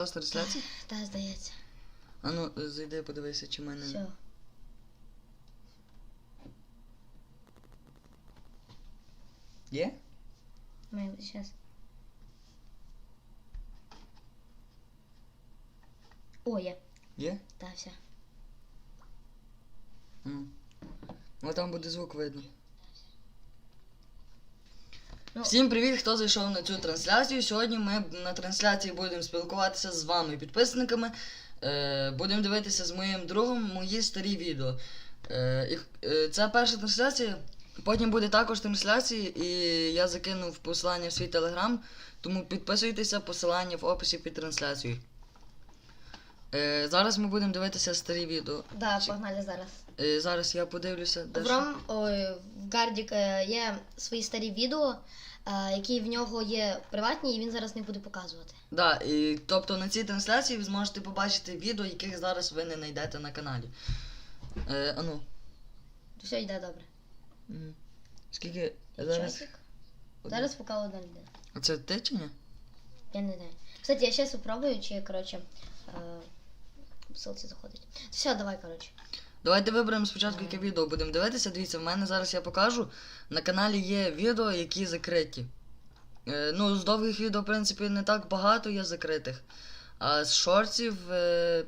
Зараз трансляції? Та, здається. А ну, зайди, подивися, чи в мене. Все. Є? Ми зараз. О, є. Є? Та, все. Ну. Ну там буде звук видно. Ну. Всім привіт, хто зайшов на цю трансляцію. Сьогодні ми на трансляції будемо спілкуватися з вами, підписниками. Е, будемо дивитися з моїм другом мої старі відео. Е, е, це перша трансляція. Потім буде також трансляції, і я закинув посилання в свій телеграм. Тому підписуйтеся, посилання в описі під трансляцією. Е, зараз ми будемо дивитися старі відео. Да, погнали зараз. Е, зараз я подивлюся. де В що. Ром, ой, в Гардік е, є свої старі відео, е, які в нього є приватні, і він зараз не буде показувати. Да, і, тобто на цій трансляції ви зможете побачити відео, яких зараз ви не знайдете на каналі. Е, ану. Все йде добре. Скільки І зараз. часик. Зараз поки одна людина. А Це ти чи ні? Я не знаю. Кстати, я зараз спробую, чи, коротше, е, в ссылці заходить. Все, давай, коротше. Давайте виберемо спочатку, яке відео будемо дивитися. Дивіться, в мене зараз я покажу. На каналі є відео, які закриті. Е, ну, з довгих відео, в принципі, не так багато є закритих. А з шортів е,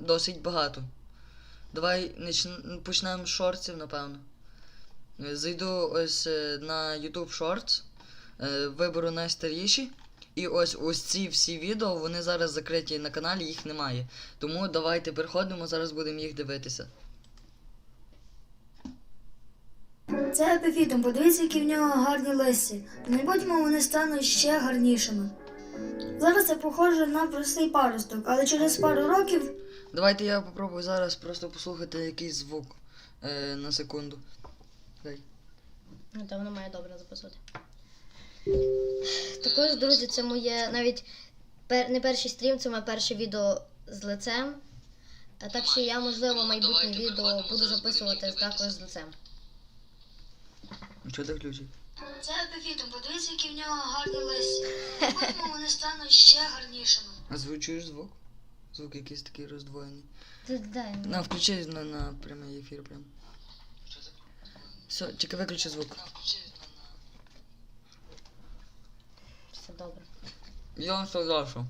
досить багато. Давай почнемо з шортів, напевно. Е, Зайду ось е, на YouTube Shorts, е, виберу найстаріші. І ось ось ці всі відео, вони зараз закриті на каналі, їх немає. Тому давайте переходимо, зараз будемо їх дивитися. Це епіфітом, подивіться, які в нього гарні листі. В майбутньому вони стануть ще гарнішими. Зараз це похоже на простий паросток, але через пару років Давайте я попробую зараз просто послухати якийсь звук е, на секунду. Дай. Ну, то воно має добре записувати. Також, друзі, це моє навіть пер, не перший стрім, це моє перше відео з лицем. Так що я, можливо, майбутнє відео буду записувати також з лицем. Ну, Чого ти включив? це епіфітом, подивіться, які в нього гарні. В майбутньому вони стануть ще гарнішими. А звучуєш звук? Звук якийсь такий роздвоєний. На, включи на, на прямий ефір прям. Все, тільки виключи звук. Все добре. Я вам сказав, що.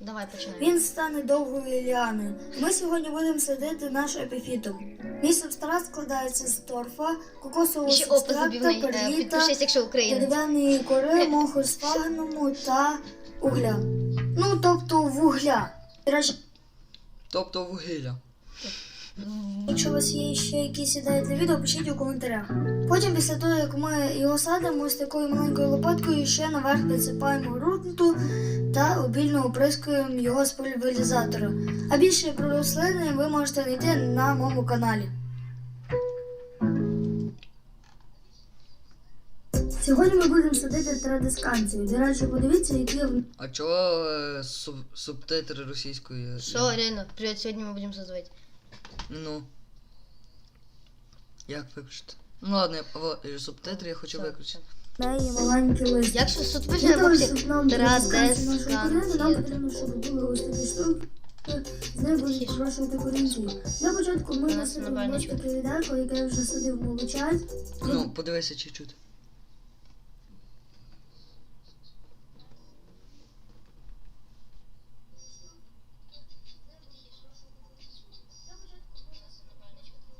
Давай починаємо. Він стане довгою ліаною. Ми сьогодні будемо садити наш епіфітом. Мій субстрат складається з торфа, кокосового Ще опис субстрата. Е, перліта, Підпишись, якщо українець. дерев'яної кори, моху сфагному та угля. Ну, тобто вугля. Тобто вугілля. Якщо у вас є ще якісь ідеї для відео, пишіть у коментарях. Потім, після того, як ми його садимо, з такою маленькою лопаткою ще наверх присипаємо ґрунту та обільно оприскуємо його з пульверизатора. А більше про рослини ви можете знайти на моєму каналі. Сьогодні ми будемо садити традисканцію. До речі, подивіться, які А чого е, суб, субтитри російської? Що, реально, привіт, сьогодні ми будемо созвати. Ну. Як виключити? Ну ладно, я, о, субтитри я хочу виключити. неї маленькі листи. Якщо суд Для пише на того, боксі щоб нам Традесканція. нашої коріння, нам потрібно, щоб були ось такі штуки. З нею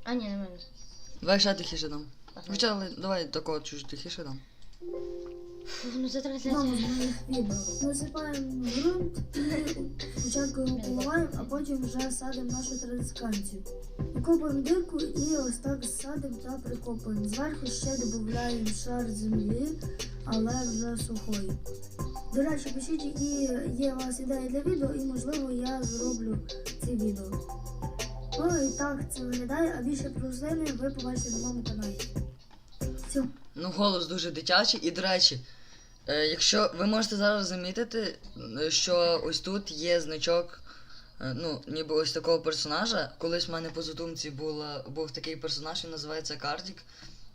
А, ні, не мене. Давай ще тихіше дам. Хоча, але давай такого чуть тихіше дам. Ну це трансляція. Насипаємо ґрунт спочатку його поливаємо, а потім вже садимо нашу традисканцію. Викопуємо дирку і ось так садимо та прикопуємо. Зверху ще додаємо шар землі, але вже сухої. До речі, пишіть, які є у вас ідеї для відео, і можливо я зроблю ці відео. І так це виглядає, а більше про рослини ви побачите на моєму каналі. Все. Ну, голос дуже дитячий. І, до речі, е, якщо ви можете зараз замітити, що ось тут є значок, е, ну, ніби ось такого персонажа. Колись в мене по задумці була, був такий персонаж, він називається Кардік.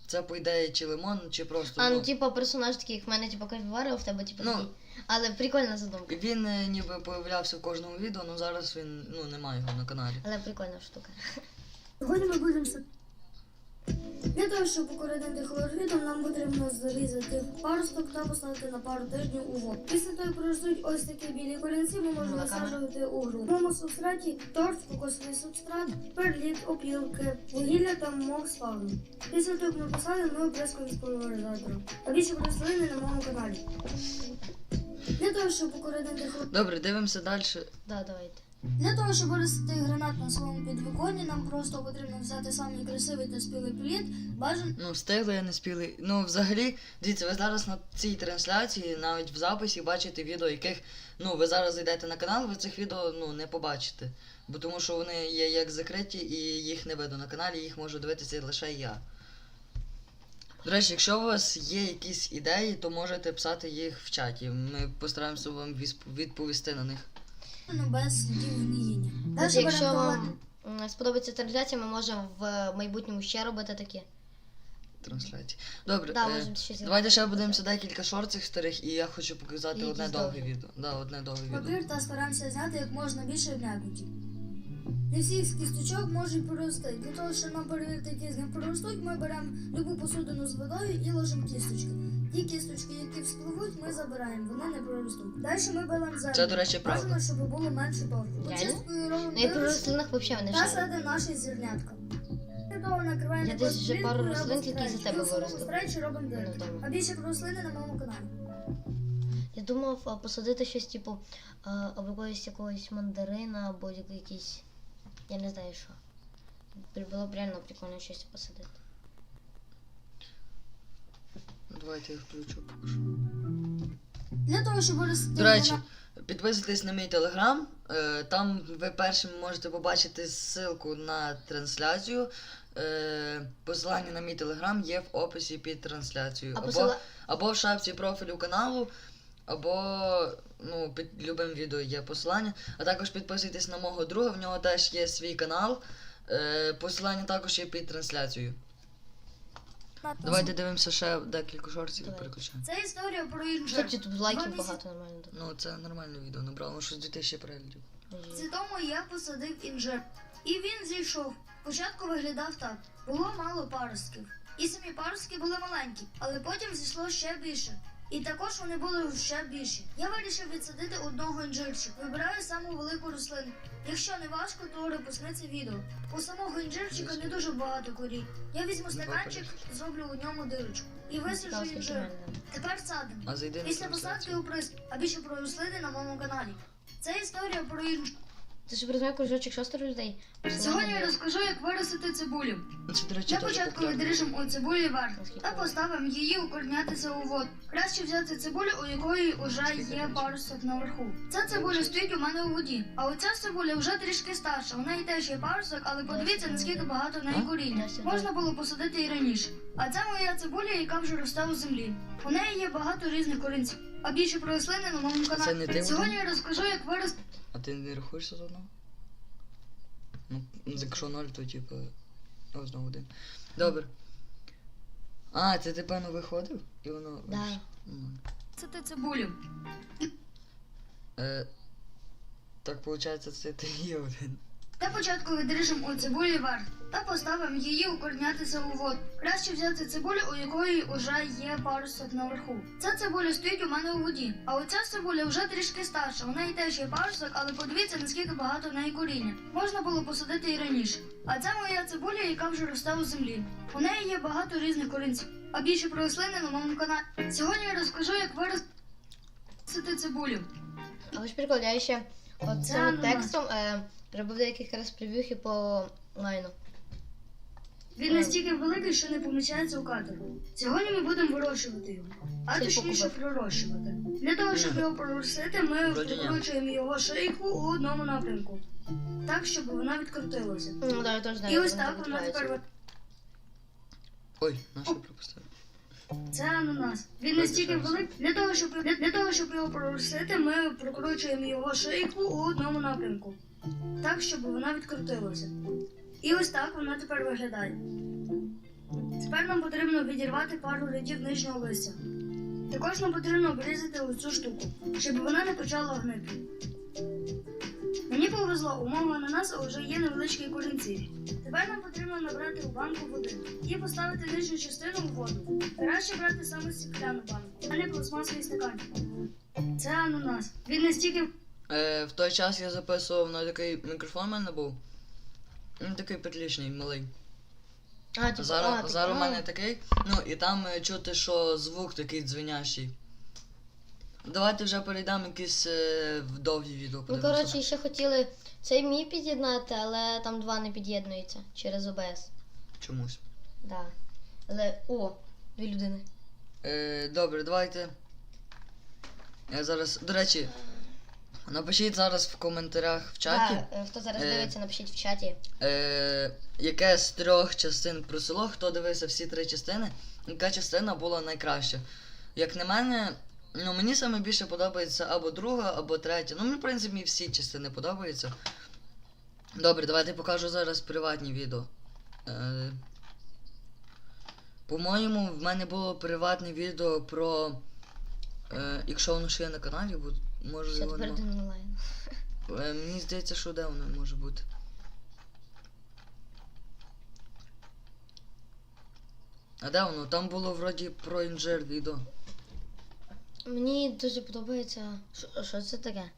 Це, по ідеї, чи лимон, чи просто. А, ну ну, типа персонаж такий, як в мене, типа капібара, а в тебе типа Ну, такий. Але прикольна задумка. Він е, ніби появлявся в кожному відео, але зараз він ну немає його на каналі. Але прикольна штука. Сьогодні ми будемо для того, щоб укоротити хлоргідом, нам потрібно зарізати паросток та поставити на пару тижнів у воду. Після того, як проростуть ось такі білі корінці, ми можемо На камеру. висаджувати у ґрунт. В моєму субстраті торф, кокосовий субстрат, перліт, опілки, вугілля та мох з. Після того, як ми посадимо, ми оприскуємо з. А більше про рослини на моєму каналі. Для того, щоб укоротити хлоргідом, Добре, дивимося далі. Да, давайте. Для того, щоб виростити гранат на своєму підвіконні, нам просто потрібно взяти самий красивий та спілий плід, бажано Ну, встигли, я не спілий. Ну, взагалі, дивіться, ви зараз на цій трансляції, навіть в записі, бачите відео, яких, ну, ви зараз зайдете на канал, ви цих відео ну, не побачите. Бо тому що вони є як закриті і їх не видно на каналі, їх можу дивитися лише я. До речі, якщо у вас є якісь ідеї, то можете писати їх в чаті. Ми постараємося вам відповісти на них. без слідів гниєння. Якщо вам м, сподобається трансляція, ми можемо в майбутньому ще робити такі. Трансляції. Добре, Да, е, можемо щось давайте ще подивимося декілька шортів старих, і я хочу показати І одне якісь довге довгі. відео. Да, одне довге відео. папір та стараємося зняти як можна більше м'якоті. Не всіх з кісточок можуть прорости. Для того, щоб нам перевірити, які з них проростуть, ми беремо любу посудину з водою і ложимо кісточки. Ті кісточки, які вспливуть, ми забираємо, вони не проростуть. Далі ми беремо землю. Це, до речі, Бажано, правда. щоб було менше. Реально? Робимо Ну і про дирочку рослинах взагалі не та шарю. садимо наші зернятка. Того накриваємо Я десь вже пару рослин тільки за тебе І у самому виростила. стрейчі робимо дирки. вдома. А більше про рослини на моєму каналі. Я думав а, посадити щось, типу, а, або якогось якогось мандарина, або якийсь. Я не знаю що. Було б реально прикольно щось посадити. Давайте я включу покажу. Для того, щоб До речі, підписуйтесь на мій телеграм. е, Там ви першим можете побачити ссылку на трансляцію. Е, Посилання на мій телеграм є в описі під трансляцією. Або, посила... або в шапці профілю каналу, або ну, під любим відео є посилання. А також підписуйтесь на мого друга, в нього теж є свій канал. Е, Посилання також є під трансляцією. Давайте дивимося ще декілька шортів і Давай. переключаємо. Це історія про інжир. Кстати, тут лайків багато нормально. Ну, це нормальне відео, набрало щось 2000 переглядів. Це тому я посадив інжир. І він зійшов. Спочатку виглядав так. Було мало паростків. І самі паростки були маленькі, але потім зійшло ще більше. І також вони були ще більші. Я вирішив відсадити одного інжирчика. Вибираю саму велику рослину. Якщо не важко, то репусни це відео. У самого інжирчика не дуже багато корінь. Я візьму стаканчик, зроблю у ньому дирочку. І висаджу інжир. Тепер садимо. А зайди Після посадки трансляцію. оприск, а більше про рослини на моєму каналі. Це історія про інжир. Це ж розумію, кружочок шостеро людей. Сьогодні я розкажу, як виростити цибулю. Ну, Це, до речі, Для теж початку популярно. відріжемо у цибулі верх та поставимо її укорнятися у воду. Краще взяти цибулю, у якої вже є парусок наверху. Ця цибуля стоїть у мене у воді, а оця цибуля вже трішки старша. У неї теж є парусок, але подивіться, наскільки багато в неї коріння. Можна було посадити і раніше. А це моя цибуля, яка вже росте у землі. У неї є багато різних корінців. А більше про рослини на моєму Це не ти Сьогодні я розкажу, як вирости. А ти не рахуєшся з одного? Ну, якщо ноль, то типу. О, знову один. Добре. А, це ти певно виходив? І воно. Да. Ну, Це ти цибулю. Е, так, виходить, це ти є один. Для початку відріжемо у цибулі верх та поставимо її укорнятися у воду. Краще взяти цибулю, у якої вже є парусок наверху. Ця цибуля стоїть у мене у воді, а оця цибуля вже трішки старша. У неї теж є парусок, але подивіться, наскільки багато в неї коріння. Можна було посадити і раніше. А це моя цибуля, яка вже росте у землі. У неї є багато різних корінців. А більше про рослини на моєму каналі. Сьогодні я розкажу, як виростити цибулю. Але ж я ще от Це цим ананас. текстом е, робив декілька раз прев'юхи по лайну. Він настільки великий, що не помічається у кадрі. Сьогодні ми будемо вирощувати його, а Це точніше пророщувати. Для того, щоб його проростити, ми прикручуємо його шийку у одному напрямку, так, щоб вона відкрутилася. Ну, да, я теж знаю. І ось так вона тепер Ой, на що пропустив? це ананас. Він настільки великий. Для того, щоб для, для того, щоб його проростити, ми прокручуємо його шийку у одному напрямку, так, щоб вона відкрутилася. І ось так вона тепер виглядає. Тепер нам потрібно відірвати пару рядів нижнього листя. Також нам потрібно обрізати оцю штуку, щоб вона не почала гнити. Мені повезло, у мого ананаса вже є невеличкі корінці. Тепер нам потрібно набрати у банку води і поставити нижню частину в воду. Краще брати саме стекляну банку, а не пластмасовий стаканчик. Це ананас. Він настільки Е, в той час я записував на такий мікрофон у мене був. Він такий петлічний, малий. А, типу, Зараз, а, зараз у типу, мене такий. Ну і там е, чути, що звук такий дзвенящий. Давайте вже перейдемо якісь е, в довгі відео. Ну, подивимося. коротше, ще хотіли цей мій під'єднати, але там два не під'єднуються через ОБС. Чомусь. Да. Але. О, дві людини. Е, добре, давайте. Я зараз. До речі, напишіть зараз в коментарях в чаті. Да, е, хто зараз Е. дивиться, напишіть в чаті. Е, яке з трьох частин про село, хто дивився всі три частини, яка частина була найкраща. Як на мене, ну мені саме більше подобається або друга, або третя. Ну, мені, в принципі, всі частини подобаються. Добре, давайте покажу зараз приватні відео. Е, по-моєму, в мене було приватне відео про. Е, якщо воно ще є на каналі, бо може його тепер один онлайн. Е, Мені здається, що де воно може бути. А де воно? Там було вроді про інжир відео. Мені дуже подобається. Що, це таке?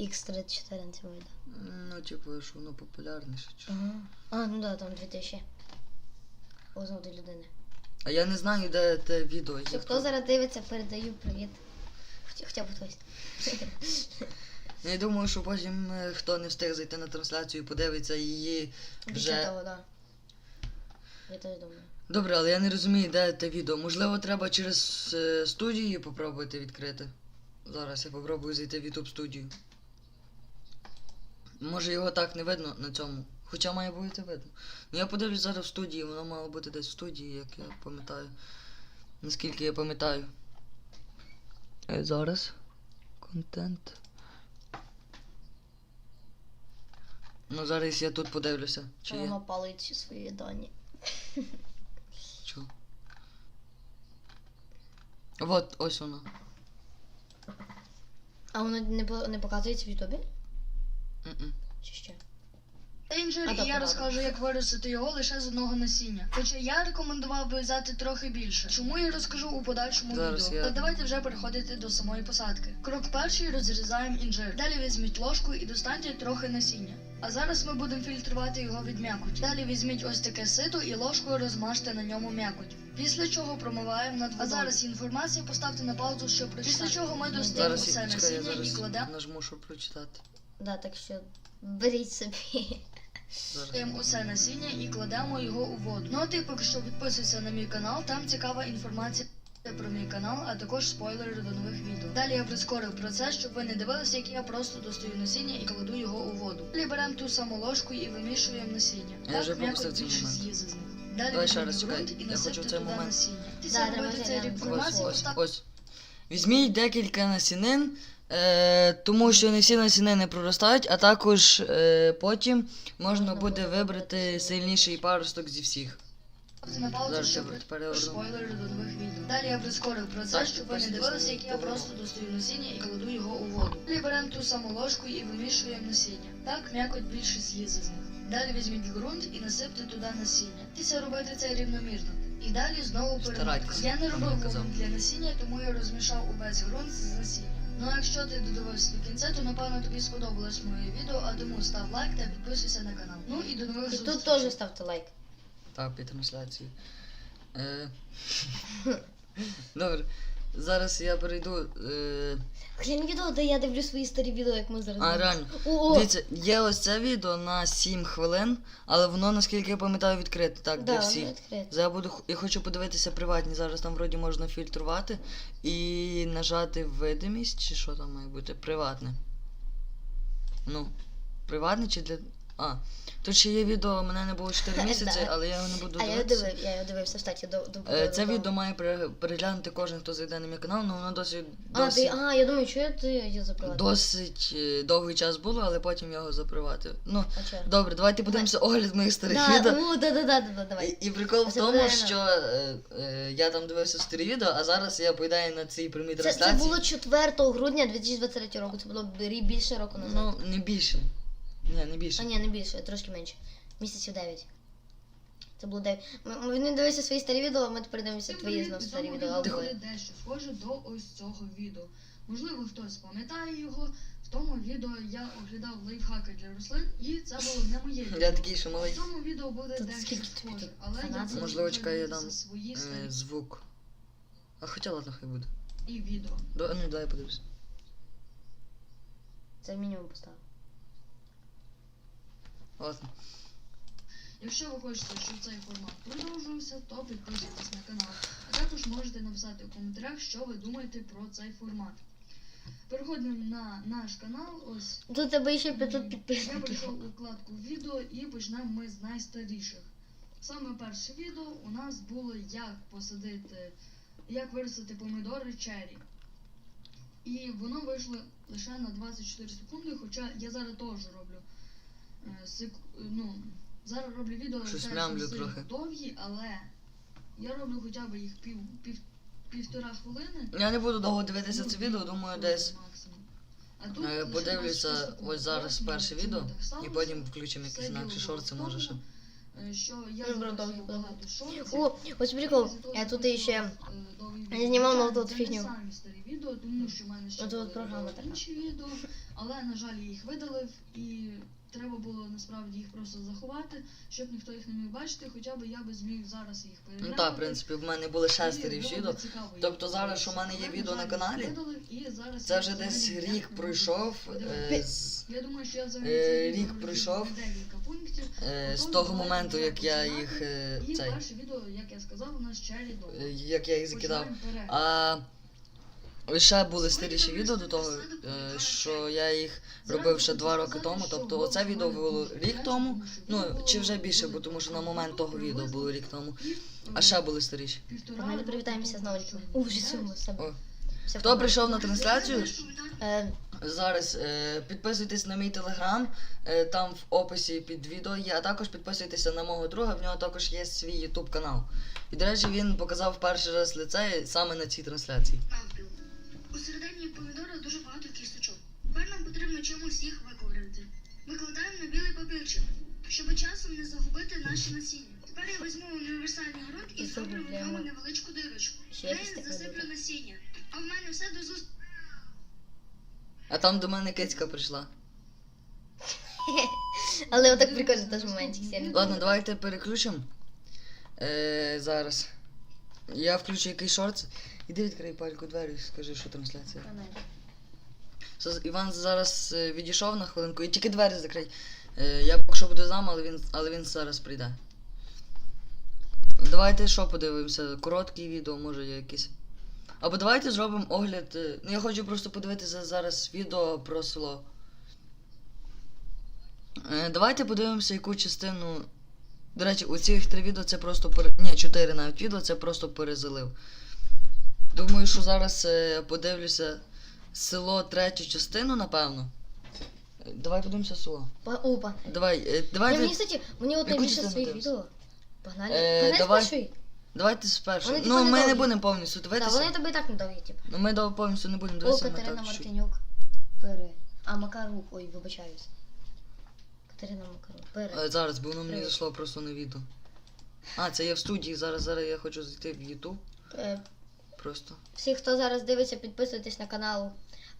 X34 це вийде. Ну, типу, що воно популярніше. Чи... Ага. А, ну да, там 2000. О, знову людини. А я не знаю, де те відео. Є. хто зараз дивиться, передаю привіт. Хоча, хоча б хтось. Ну, Я думаю, що потім е, хто не встиг зайти на трансляцію, подивиться її вже. того, да. Я теж думаю. Добре, але я не розумію, де те відео. Можливо, треба через е, студію попробувати відкрити. Зараз я попробую зайти в YouTube студію. Може його так не видно на цьому. Хоча має бути видно. Ну я подивлюсь зараз в студії, воно мало бути десь в студії, як я пам'ятаю. Наскільки я пам'ятаю. Зараз. Контент. Ну зараз я тут подивлюся. Чи є. Воно палить всі свої дані. Чого? Вот, ось воно. А воно не, не показується в Ютубі? Чи що? Інжир, і я розкажу, як виростити його лише з одного насіння. Хоча я рекомендував би взяти трохи більше. Чому я розкажу у подальшому Зараз відео. я- Так давайте вже переходити до самої посадки. Крок перший розрізаємо інжир. Далі візьміть ложку і достаньте трохи насіння. А зараз ми будемо фільтрувати його від м'якоті. Далі візьміть ось таке сито і ложкою розмажте на ньому м'якоть. Після чого промиваємо над водою. А зараз інформацію поставте на паузу, щоб прочитати. Після чого ми достаємо усе я насіння і зараз кладемо нажму, щоб прочитати. Да, так що беріть собі. Зараз. Усе насіння і кладемо його у воду. Ну а ти поки що підписуйся на мій канал, там цікава інформація про мій канал, а також спойлери до нових відео. Далі я прискорив процес, щоб ви не дивилися, як я просто достаю насіння і кладу його у воду. Далі беремо ту саму ложку і вимішуємо насіння. Я вже так пропустив м'яко цей більше момент. з них. Далі Давай ще раз, чекай, і я насипте хочу цей туди момент. насіння. Ти Да, це треба робити рік Ось, ось, ось. Візьміть декілька насінин, е, тому що не всі насінини проростають, а також е, потім можна буде вибрати сильніший паросток зі всіх. на паузу, Зараз я тепер переверну. спойлери до нових відео. Далі я прискорив процес, Так, щоб ви не дивилися, як я просто достаю насіння і кладу його у воду. Далі беремо ту саму ложку і вимішуємо насіння. Так м'якоть більше з'їзе з них. Далі візьміть ґрунт і насипте туди насіння. Тіся робити це рівномірно. І далі знову. Старайтеся, Я не робив казав. вогонь для насіння, тому я розмішав увесь ґрунт з насінням. Ну а якщо ти додивився до кінця, то напевно тобі сподобалось моє відео, а тому став лайк та підписуйся на канал. Ну і до нових І зустрічей. тут теж ставте лайк. Так, під трансляцію. Е... Добре. Зараз я перейду. Е... Глянь відео, де я дивлю свої старі відео, як ми зараз. А, реально. О, о, Дивіться, є ось це відео на 7 хвилин, але воно, наскільки я пам'ятаю, відкрите, так, да, для всіх. воно відкрите. Я буду х- я хочу подивитися приватні. Зараз там вроді можна фільтрувати і нажати видимість, чи що там має бути? Приватне. Ну, приватне чи для. А, тут ще є відео, у мене не було 4 місяці, але я його не буду А я його дивитися. дивив, я його дивився, до, до, Е, Це відео має переглянути кожен, хто зайде на мій канал, але воно досить, А, ти, а, я думаю, що я ти я запровадив. досить е, довгий час було, але потім я його заприватив. Ну, добре, давайте подивимося огляд моїх старих відео. ну, да, да, да, да, да, давай. І, прикол в тому, що е, я там дивився старі відео, а зараз я поїдаю на цій прямій трансляції. це було 4 грудня 2023 року, це було більше року назад. Ну, не більше. Ні, не більше. А ні, не більше, трошки менше. Місяців 9. Це було 9. Ми, ми не дивилися свої старі відео, а ми тепер дивимося твої знов старі відео. відео буде дещо схоже до ось цього відео. Можливо, хтось пам'ятає його. В тому відео я оглядав лайфхаки для рослин, і це було не моє відео. Я такий, що В цьому відео буде Тут дещо скільки тобі схоже, тут? але я 12? буду Можливо, чекай, я дам, свої е, старі звук. А хоча ладно, хай буде. і відео. Да, ну дай подивлюсь. Це мінімум поставив. Ладно. Якщо ви хочете, щоб цей формат продовжувався, то підписуйтесь на канал. А також можете написати у коментарях, що ви думаєте про цей формат. Переходимо на наш канал. Ось Тут тебе ще 500 Я прийшов у вкладку відео і почнемо ми з найстаріших. Саме перше відео у нас було як посадити, як виростити помідори черрі. І воно вийшло лише на 24 секунди, хоча я зараз теж роблю. Е, сек... ну, зараз роблю відео Щось мямлю сильно трохи. довгі, але я роблю хоча б їх пів, пів, півтора хвилини. Я не буду довго дивитися Ну, це відео, думаю, десь максимум. А тут е, лише подивлюся 26 ось зараз перше відео, так і потім включимо Все якісь інакші діло шорти, може ще. е, Що я Ну, записую довгі багато шортів. О, ось прикол. Я тут ще довгі я знімав на отут це фігню. самі старі відео, тому що в мене ще Отут були програма така. інші відео, але, на жаль, я їх видалив і треба було насправді їх просто заховати, щоб ніхто їх не міг бачити, хоча б я би зміг зараз їх Ну так, в принципі, в мене були було відео. Тобто зараз, що в мене є відео на каналі, і зараз Це вже десь рік пройшов. Е, Я думаю, що я взагалі Е, рік пройшов. декілька пунктів. е, з того моменту, як я їх І перше відео, як я сказав, у нас черрі довго. як я їх закидав. Лише були старіші відео до того, е, що я їх робив ще два роки тому. Тобто оце відео було рік тому. Ну, чи вже більше, бо тому що на момент того відео було рік тому. А ще були старіші. Погнали, привітаємося з новенькими. У, вже сьому з себе. Хто прийшов на трансляцію? Е, Зараз е, підписуйтесь на мій телеграм, там в описі під відео є, а також підписуйтеся на мого друга, в нього також є свій ютуб канал. І до речі, він показав перший раз лице саме на цій трансляції. У середині помідора дуже багато кісточок. Тепер нам потрібно чимось їх викладати. Викладаємо на білий папірчик, щоб часом не загубити наші насіння. Тепер я візьму універсальний ґрунт і зроблю в ньому невеличку дирочку. Ще В неї засиплю насіння. А в мене все до зустрічі. А там до мене кицька прийшла. Але отак прикольно теж моментик сильно. Ладно, давайте переключимо. Е, зараз. Я включу якийсь шорт. Іди відкрий пальку двері, і скажи, що трансляція. Іван зараз е, відійшов на хвилинку і тільки двері закрий. Е, я поки що буду зам, але він, але він зараз прийде. Давайте що подивимося? Короткі відео, може є якісь. Або давайте зробимо огляд. е, Ну я хочу просто подивитися зараз відео про село. Давайте подивимося, яку частину. До речі, у цих три відео це просто пере... Ні, чотири навіть відео це просто перезалив. Думаю, що зараз е, подивлюся село третю частину, напевно. Давай подивимося село. Па- Опа. Давай, е, Я, мені, кстати, мені от найбільше своїх відео. Погнали. Е, Погнали давай. з давайте спершу. Ну, не ми не довгі. будемо повністю дивитися. вони тобі так не довгі, типу. Ну, ми повністю не будемо О, дивитися. ми Катерина. Мартинюк. Пере. А, Макарук. Ой, вибачаюсь. Катерина Макарук. Пере. Е, Зараз, бо воно мені зайшло просто на відео. А, це я в студії. Зараз зараз я хочу зайти в YouTube. Е, Просто. Всі, хто зараз дивиться, підписуйтесь на канал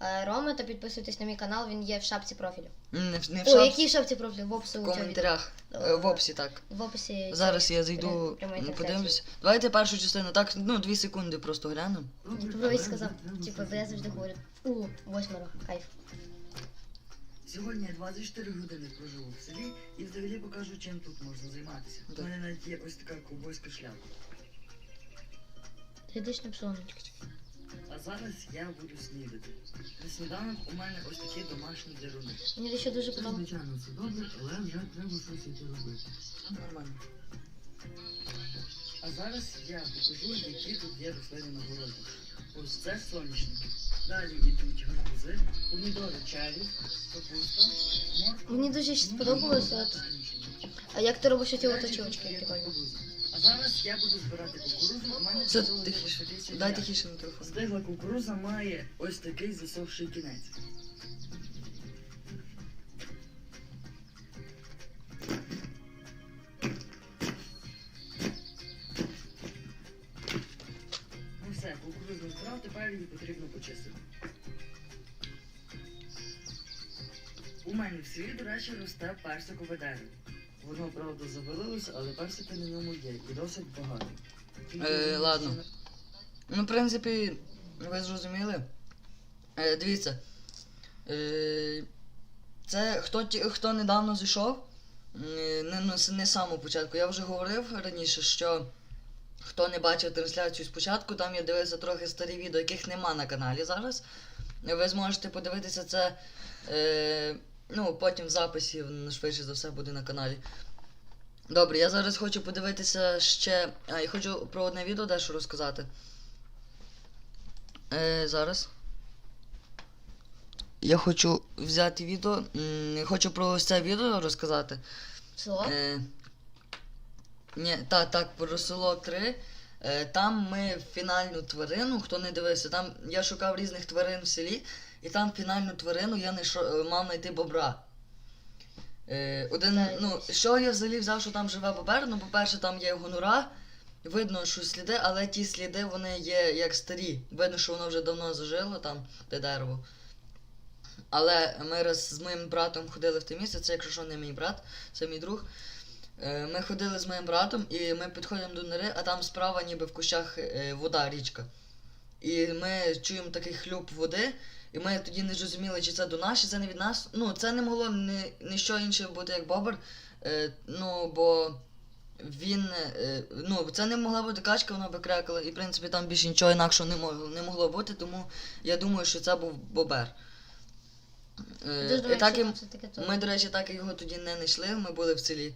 е, Роми та підписуйтесь на мій канал, він є в шапці профілю. М, Не, в- не в О, шапці, який шапці профілю? В описі в відео. коментарях. Е, В описі так. В описі. Зараз я зайду, прям- прямої м, трансляції. подивлюсь. Давайте першу частину. Так, ну, дві секунди просто глянемо. Тобто сказав, типу, бо я завжди говорю. У, восьмеро, кайф. Сьогодні я 24 години проживу в селі і взагалі покажу, чим тут можна займатися. У мене навіть є ось така ковбойська шляпа. На псоночку. А зараз я буду снідати. На сніданок у мене ось такі домашні деруни. Мені ще дуже подобається. звичайно, все добре, але вже треба щось іти робити. Нормально. А зараз я покажу, які тут є рослини на городі. Ось це соняшники. Далі йдуть гарбузи, помідори чері, капуста, морква. Мені дуже ну, сподобалося. іншого. А як ти робиш ці До от тут є Прикольно. Зараз я буду збирати кукурудзу. У мене Це всього тихіше. Дай тихіше на телефон. Стигла кукуруза має ось такий засохший кінець. Ну все, кукурузу збрав, тепер її потрібно почистити. У мене в селі, до речі, росте персикове дерево. Воно, правда, завалилося, але персики на ньому є і досить багато. Е, ладно. Ну, в принципі, ви зрозуміли. Е, дивіться. Е, це хто, хто недавно зійшов, е, не, ну, не самого початку. Я вже говорив раніше, що хто не бачив трансляцію спочатку, там я дивився трохи старі відео, яких нема на каналі зараз. Ви зможете подивитися це. Е, ну, потім в записі, швидше за все буде на каналі. Добре, я зараз хочу подивитися ще. А, я хочу про одне відео дещо розказати. Е, зараз. Я хочу взяти відео. м, Хочу про ось це відео розказати. Село? Е, ні, так, так, про село 3. Е, там ми фінальну тварину, хто не дивився, там я шукав різних тварин в селі, і там фінальну тварину я знайшов, мав знайти бобра. Е, один, Так. ну, що я взагалі взяв, що там живе бобер? Ну, по-перше, там є гонура, видно, що сліди, але ті сліди вони є як старі. Видно, що воно вже давно зажило там, те дерево. Але ми раз з моїм братом ходили в те місце, це якщо що не мій брат, це мій друг. Е, Ми ходили з моїм братом і ми підходимо до нори, а там справа ніби в кущах е, вода, річка. І ми чуємо такий хлюп води, і ми тоді не зрозуміли, чи це до нас, чи це не від нас. Ну, це не могло ні, ніщо інше бути, як бобр. Е, ну, бо він. Е, ну, це не могла бути качка, вона би крякала, і в принципі там більше нічого інакшого не могло, не могло бути, тому я думаю, що це був бобер. Е, Дуже і так і, то. ми, до речі, так і його тоді не знайшли, ми були в селі.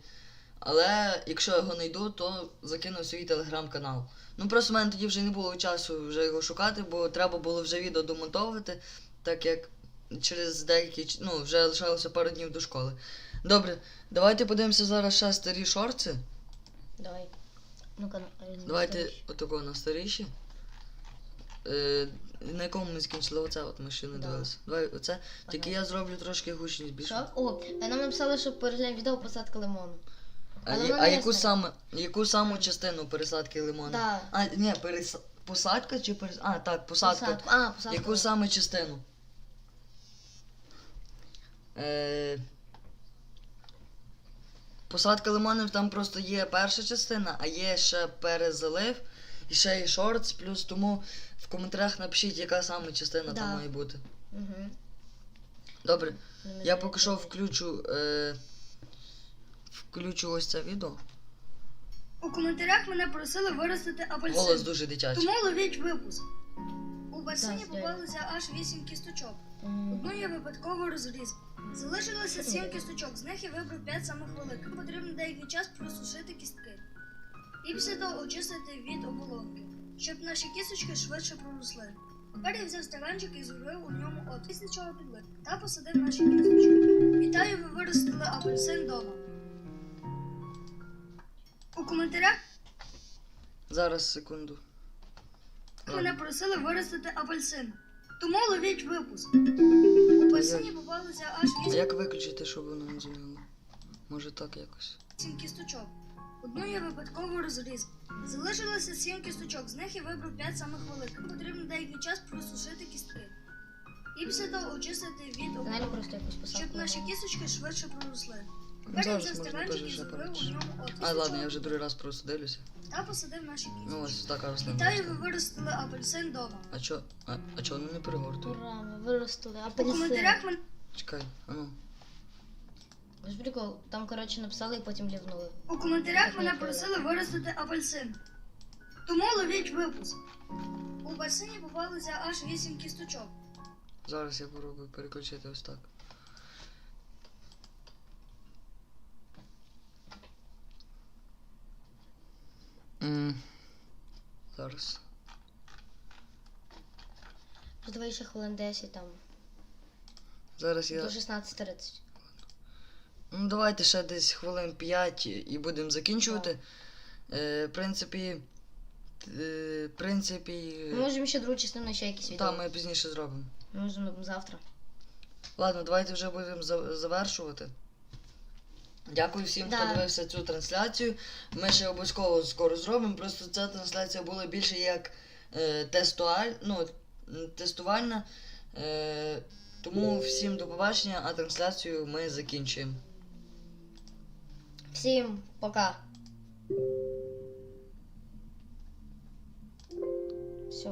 Але якщо я його знайду, то закину свій телеграм-канал. Ну просто в мене тоді вже не було часу вже його шукати, бо треба було вже відео домонтовувати, так як через деякі, ну, вже лишалося пару днів до школи. Добре, давайте подивимося зараз ще старі шорти. Давай. Ну-ка, Давайте отако на старіші. Е, на якому ми закінчили оце, от не Да. дивилися. Давай оце. Тільки я зроблю трошки гучність більше. Що? О, е, нам написали, що переглянь відео посадка лимону. А, Але а не яку стара. саме яку саму частину пересадки лимона? Да. А, ні, перес... посадка чи перес... А, так, посадка. Посадку. А, посадка. Яку саме частину? Е... Посадка лимонів там просто є перша частина, а є ще перезалив і ще і шортс, плюс тому в коментарях напишіть, яка саме частина Да. там має бути. Угу. Добре, я поки що включу. Е... Включу ось це відео. У коментарях мене просили виростити Голос дуже дитячий. Тому ловіть випуск. У басейні Так, попалися аж вісім кісточок. Одну я випадково розріз. Залишилося сім кісточок, з них я вибрав п'ять самих великих. Потрібно деякий час просушити кістки. І після того очистити від оболонки, щоб наші кісточки швидше проросли. Тепер я взяв стаканчик і зробив у ньому от після чого підлив та посадив наші кісточки. Вітаю, ви виростили апельсин вдома. У коментарях Зараз секунду. мене просили виростити апельсин. Тому ловіть випуск. У басейні попалися аж А вісім як виключити, щоб воно не дзвонило? Може так якось. сім кісточок. Одну я випадково розріз. Залишилося сім кісточок, з них я вибрав п'ять самих великих. Потрібно деякий час просушити кістки. І після того очистити від просто посадку. щоб наші кісточки швидше проросли. Ну, зараз можна теж ще от А ладно, я вже другий раз просто дивлюся. та посадив наші Ну ось така рослина. Вітаю, ви виростили апельсин вдома. А чо? А, а чо воно не перегортує? Ура, ми виростили У апельсин. коментарях мене Чекай, а ну. Ось прикол, там, коротше, написали і потім лівнули. у коментарях мене просили виростити апельсин. Тому ловіть випуск. У басейні попалося аж вісім кісточок. Зараз я попробую переключити ось так. М, Зараз. Ну, Давай ще хвилин 10 там. Зараз я. До 16.30. Ну, давайте ще десь хвилин 5 і будемо закінчувати. Е, в принципі. Е, в принципі. Ми можемо ще другу частину ще якісь відео. Там ми пізніше зробимо. Можемо завтра. Ладно, давайте вже будемо за- завершувати. Дякую всім, Да. хто дивився цю трансляцію. Ми ще обов'язково скоро зробимо. Просто ця трансляція була більше як е, тестуаль, ну, тестувальна. Е, тому всім до побачення, а трансляцію ми закінчуємо. Всім пока. Все.